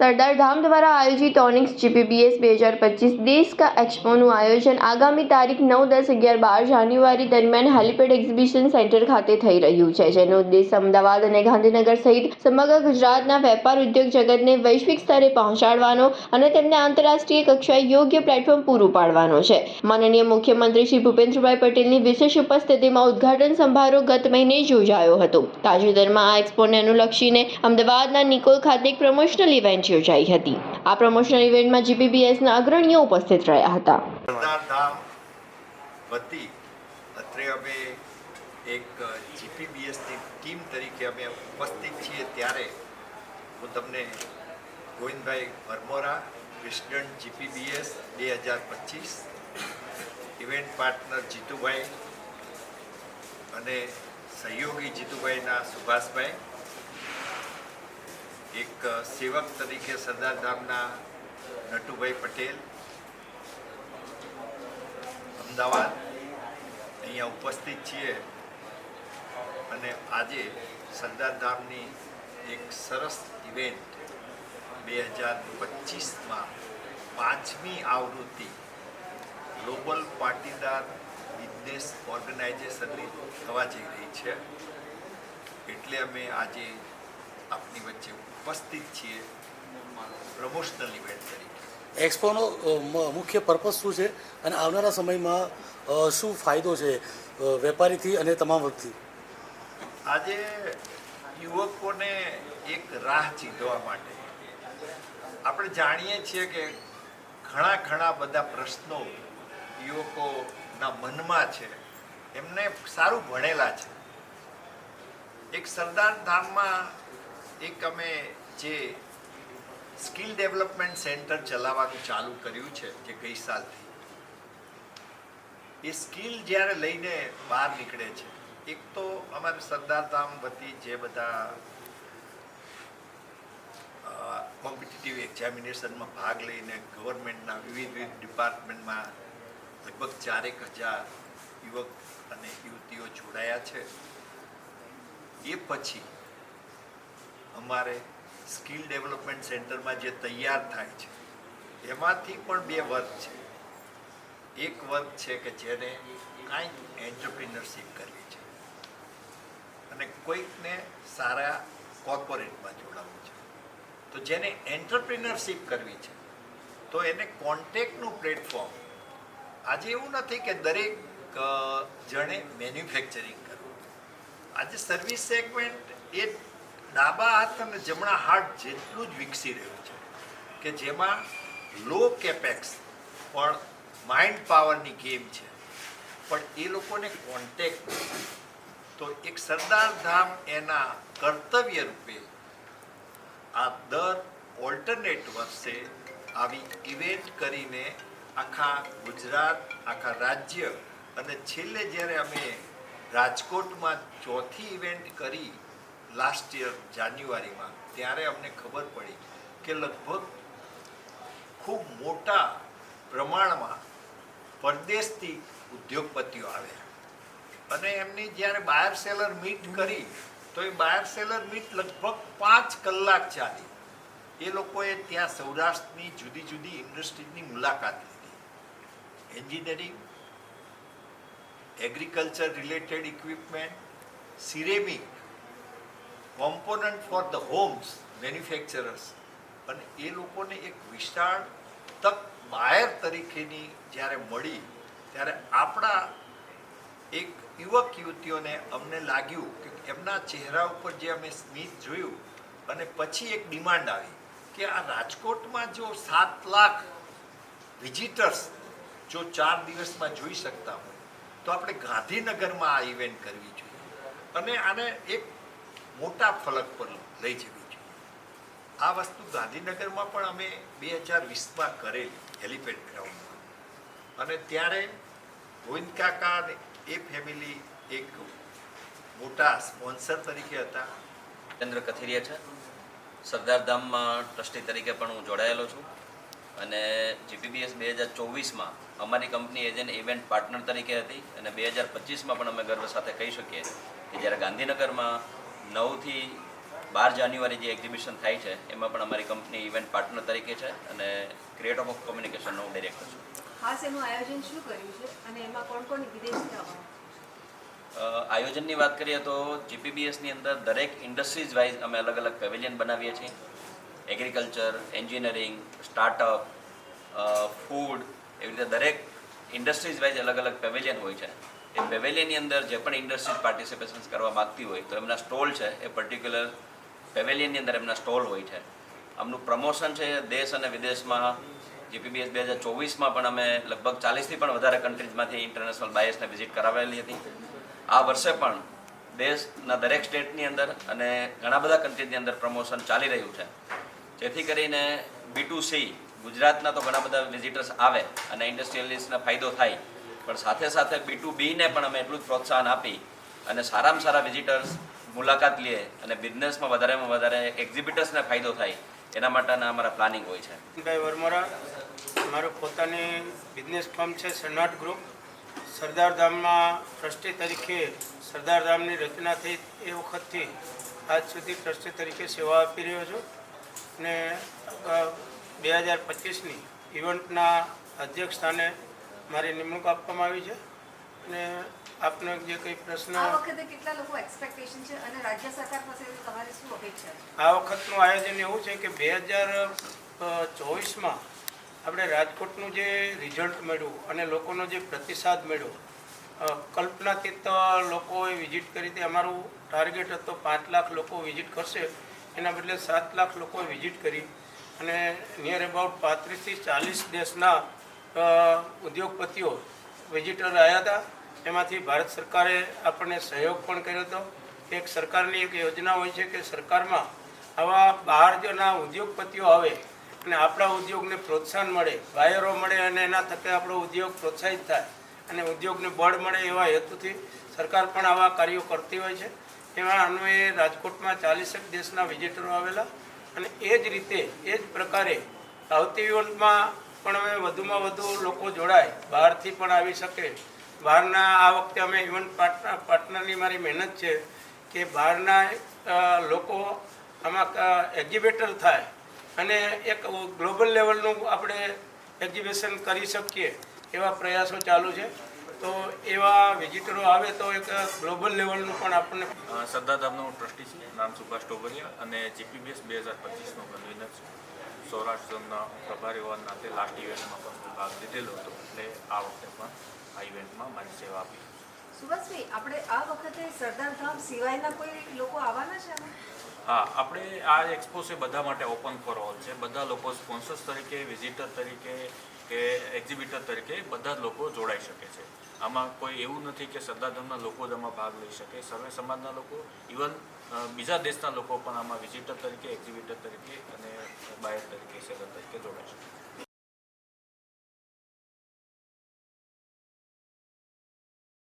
સરદાર ધામ દ્વારા આયોજિત Onyx GPBS બે હજાર પચીસ દેશ કા એક્સપોનું આયોજન આગામી તારીખ નવ, દસ, અગિયાર, બાર જાન્યુઆરી દરમિયાન હેલિપેડ એક્ઝિબિશન સેન્ટર ખાતે થઈ રહ્યું છે, જેનો ઉદ્દેશ અમદાવાદ અને ગાંધીનગર સહિત સમગ્ર ગુજરાતના વેપાર ઉદ્યોગ જગતને વૈશ્વિક સ્તરે પહોંચાડવાનો અને તેમને આંતરરાષ્ટ્રીય કક્ષાએ યોગ્ય પ્લેટફોર્મ પૂરું પાડવાનો છે. માનનીય મુખ્યમંત્રી શ્રી ભૂપેન્દ્રભાઈ પટેલની વિશેષ ઉપસ્થિતિમાં ઉદ્ઘાટન સમારોહ ગત મહિને જ યોજાયો હતો. તાજેતરમાં આ એક્સપોને અનુલક્ષીને અમદાવાદના નિકોલ ખાતે એક પ્રમોશનલ ઇવેન્ટ યોજાઈ હતી. આ પ્રમોશનલ ઇવેન્ટમાં જીપીબીએસના અગ્રણીઓ ઉપસ્થિત રહ્યા હતા. એક જીપીબીએસની ટીમ તરીકે અમે ઉપસ્થિત છીએ ત્યારે હું તમને ગોવિંદભાઈ ભરમોરા પ્રેસિડન્ટ જીપીબીએસ બે હજાર પચીસ, ઇવેન્ટ પાર્ટનર જીતુભાઈ અને સહયોગી જીતુભાઈના સુભાષભાઈ એક સેવક તરીકે સરદાર ધામના નટુભાઈ પટેલ અમદાવાદ અહીંયા ઉપસ્થિત છીએ અને આજે સરદાર ધામની એક સરસ ઇવેન્ટ બે હજાર પચીસમાં પાંચમી આવૃત્તિ ગ્લોબલ પાટીદાર બિઝનેસ ઓર્ગેનાઇઝેશનની થવા જઈ રહી છે. એટલે અમે આજે આપની વચ્ચે ઉપસ્થિત છીએ પ્રમોશનલ ઇવેન્ટ તરીકે. એક્સપોનો મુખ્ય પર્પઝ શું છે? અને આવનારા સમયમાં શું ફાયદો છે વેપારીથી અને તમામ વર્ગથી આજે યુવકોને એક રાહ ચીંધવા માટે આપણે જાણીએ છીએ કે ઘણા ઘણા બધા પ્રશ્નો યુવકોના મનમાં છે. એમને સારું ભણેલા છે. એક સરદાર ધામમાં એક અમે જે સ્કિલ ડેવલપમેન્ટ સેન્ટર ચલાવવાનું ચાલુ કર્યું છે, જે ગઈ સાલથી, એ સ્કિલ જ્યારે લઈને બહાર નીકળે છે, એક તો અમારે સરદાર ધામ વતી જે બધા કોમ્પિટિટિવ એક્ઝામિનેશનમાં ભાગ લઈને ગવર્મેન્ટના વિવિધ વિવિધ ડિપાર્ટમેન્ટમાં લગભગ ચારેક હજાર યુવક અને યુવતીઓ જોડાયા છે. એ પછી અમારે સ્કિલ ડેવલપમેન્ટ સેન્ટરમાં જે તૈયાર થાય છે, એમાંથી પણ બે વર્ગ છે. એક વર્ગ છે કે જેને કાંઈક એન્ટરપ્રિનરશીપ કરવી છે અને કોઈકને સારા કોર્પોરેટમાં જોડાવવું છે. તો જેને એન્ટરપ્રિનરશીપ કરવી છે, તો એને કોન્ટેક્ટનું પ્લેટફોર્મ આજે એવું નથી કે દરેક જણે મેન્યુફેક્ચરિંગ કરવું. આજે સર્વિસ સેગમેન્ટ એ ડાબા હાથ અને જમણા હાથ જેટલું જ વિકસી રહ્યું છે, કે જેમાં લો કેપેક્સ પણ માઇન્ડ પાવરની ગેમ છે. પણ એ લોકોને કોન્ટેક તો એક સરદાર ધામ એના કર્તવ્ય રૂપે આ દર ઓલ્ટરનેટ વર્ષે આવી ઇવેન્ટ કરીને આખા ગુજરાત, આખા રાજ્ય અને છેલ્લે જ્યારે અમે રાજકોટમાં ચોથી ઇવેન્ટ કરી લાસ્ટ યર જાન્યુઆરીમાં ત્યારે અમને ખબર પડી કે લગભગ ખૂબ મોટા પ્રમાણમાં પરદેશથી ઉદ્યોગપતિઓ આવ્યા અને એમની જ્યારે બાયર સેલર મીટ કરી, તો એ બાયર સેલર મીટ લગભગ પાંચ કલાક ચાલી. એ લોકોએ ત્યાં સૌરાષ્ટ્રની જુદી જુદી ઇન્ડસ્ટ્રીની મુલાકાત લીધી. Engineering agriculture related equipment ceramic component for the homes manufacturers અને એ લોકોને એક વિશાળ તક બાયર તરીકેની જ્યારે મળી, ત્યારે આપણા એક યુવક યુવતીઓને અમને લાગ્યું કે એમના ચહેરા ઉપર જે અમે સ્મિત જોયું અને પછી એક ડિમાન્ડ આવી કે આ રાજકોટમાં જો સાત લાખ વિઝિટર્સ જો ચાર દિવસમાં જોઈ શકતા હોય, તો આપણે ગાંધીનગરમાં આ ઇવેન્ટ કરવી જોઈએ. અને આને એક મોટા ફલક પર લઈ જવી જોઈએ. આ વસ્તુ ગાંધીનગરમાં પણ અમે બે હજાર વીસમાં કરેલી, હેલિપેડ ગ્રાઉન્ડમાં. અને ત્યારે ગોવિંદ કાકા એ ફેમિલી એક મોટા સ્પોન્સર તરીકે હતા. ચંદ્ર કથિરિયા છે. સરદાર ધામમાં ટ્રસ્ટી તરીકે પણ હું જોડાયેલો છું. અને જીપીબીએસ બે હજાર ચોવીસમાં અમારી company age an event partner તરીકે હતી. અને બે હજાર પચીસમાં પણ અમે ગર્વ સાથે કહી શકીએ કે જ્યારે ગાંધીનગરમાં નવથી બાર જાન્યુઆરી જે એક્ઝિબિશન થાય છે એમાં પણ અમારી કંપની ઇવેન્ટ પાર્ટનર તરીકે છે અને ક્રિએટર ઓફ કોમ્યુનિકેશનનો હું ડિરેક્ટર છું. ખાસ એનું આયોજન શું કર્યું છે અને એમાં કોણ કોણ વિદેશથી આવવાનું આયોજનની વાત કરીએ તો જીપીબીએસની અંદર દરેક ઇન્ડસ્ટ્રીઝ વાઇઝ અમે અલગ અલગ પેવેલિયન બનાવીએ છીએ. એગ્રીકલ્ચર એન્જિનિયરિંગ સ્ટાર્ટઅપ ફૂડ એવી રીતે દરેક ઇન્ડસ્ટ્રીઝ વાઇઝ અલગ અલગ પેવેલિયન હોય છે. એ પેવેલિયનની અંદર જે પણ ઇન્ડસ્ટ્રીઝ પાર્ટિસિપેશન કરવા માગતી હોય, તો એમના સ્ટોલ છે, એ પર્ટિક્યુલર પેવેલિયનની અંદર એમના સ્ટોલ હોય છે. આમનું પ્રમોશન છે, દેશ અને વિદેશમાં. જીપીબીએસ બે હજાર ચોવીસમાં પણ અમે લગભગ ચાલીસથી પણ વધારે કન્ટ્રીઝમાંથી ઇન્ટરનેશનલ બાયસને વિઝિટ કરાવેલી હતી. આ વર્ષે પણ દેશના દરેક સ્ટેટની અંદર અને ઘણા બધા કન્ટ્રીની અંદર પ્રમોશન ચાલી રહ્યું છે. જેથી કરીને બી ટુ સી ગુજરાતના તો ઘણા બધા વિઝિટર્સ આવે અને ઇન્ડસ્ટ્રીયલિસ્ટને ફાયદો થાય. પણ સાથે સાથે બી ટુ બીને પણ અમે એટલું જ પ્રોત્સાહન આપી અને સારામાં સારા વિઝિટર્સ મુલાકાત લે અને બિઝનેસમાં વધારેમાં વધારે એક્ઝિબિટર્સને ફાયદો થાય, એના માટેના અમારા પ્લાનિંગ હોય છે. ભાઈ વરમોરા, મારું પોતાની બિઝનેસ ફર્મ છે સન્નાટ ગ્રુપ સરદાર ધામમાં ટ્રસ્ટી તરીકે સરદાર ધામની રચના થઈ એ વખતથી આજ સુધી ટ્રસ્ટી તરીકે સેવા આપી રહ્યો છું. અને બે હજાર પચીસની ઇવેન્ટના અધ્યક્ષ સ્થાને મારી નિમણૂક આપવામાં આવી છે અને આપનો જે કંઈ પ્રશ્ન આ વખતે કેટલા લોકો એક્સપેક્ટેશન છે અને રાજ્ય સરકાર પાસેથી તમારી શું અપેક્ષા છે? આ વખતનું આયોજન એવું છે કે બે હજાર ચોવીસમાં આપણે રાજકોટનું જે રિઝલ્ટ મળ્યું અને લોકોનો જે પ્રતિસાદ મળ્યો કલ્પનાતીત લોકોએ વિઝિટ કરી હતી અમારું ટાર્ગેટ હતો પાંચ લાખ લોકો વિઝિટ કરશે એના બદલે સાત લાખ લોકોએ વિઝિટ કરી અને નિયર અબાઉટ પાંત્રીસથી ચાલીસ દેશના ઉદ્યોગપતિઓ વિઝિટર આવ્યા હતા. એમાંથી ભારત સરકારે આપણને સહયોગ પણ કર્યો હતો. એક સરકારની એક યોજના હોય છે કે સરકારમાં આવા બહારના ઉદ્યોગપતિઓ આવે અને આપણા ઉદ્યોગને પ્રોત્સાહન મળે બાયરો મળે અને એના થકે આપણો ઉદ્યોગ પ્રોત્સાહિત થાય અને ઉદ્યોગને બળ મળે એવા હેતુથી સરકાર પણ આવા કાર્યો કરતી હોય છે. એમાં અન્વયે રાજકોટમાં ચાલીસેક દેશના વિઝિટરો આવેલા અને એ જ રીતે, એ જ પ્રકારે આવતી ઇવેન્ટમાં પણ હવે વધુમાં વધુ લોકો જોડાય, બહારથી પણ આવી શકે. બહારના આ વખતે અમે ઇવન પાર્ટનર પાર્ટનરની મારી મહેનત છે કે બહારના લોકો આમાં એક્ઝિબિટર થાય અને એક ગ્લોબલ લેવલનું આપણે એક્ઝિબિશન કરી શકીએ એવા પ્રયાસો ચાલુ છે. તો એવા વિઝિટરો આવે તો એક ગ્લોબલ લેવલનું પણ આપણને સરદાર ટ્રસ્ટી છે. નામ સુભાષ ટોબરિયા અને જીપીબીએસ બે હજાર પચીસનો કન્વીનર છું. સૌરાષ્ટ્ર ઝોનના પ્રભારી હોવાના નાતે લાસ્ટ ઇવેન્ટમાં પણ ભાગ લીધેલો હતો. એટલે આ વખતે પણ આ ઇવેન્ટમાં મારી સેવા આપી. સુભાષભાઈ આપણે આ વખતે સરદાર ધામ સિવાયના કોઈ લોકો આવવાના છે? હા આપણે આ એક્સપો છે બધા માટે ઓપન ફોર ઓલ છે. બધા લોકો સ્પોન્સર્સ તરીકે વિઝિટર તરીકે કે એક્ઝિબિટર તરીકે બધા જ લોકો જોડાઈ શકે છે. આમાં કોઈ એવું નથી કે સરદાર ધામના લોકો જ આમાં ભાગ લઈ શકે. સર્વે સમાજના લોકો ઇવન બીજા દેશના લોકો પણ આમાં વિઝિટર તરીકે એક્ઝિબિટર તરીકે અને બાયર તરીકે સેલર તરીકે જોડાઈ શકે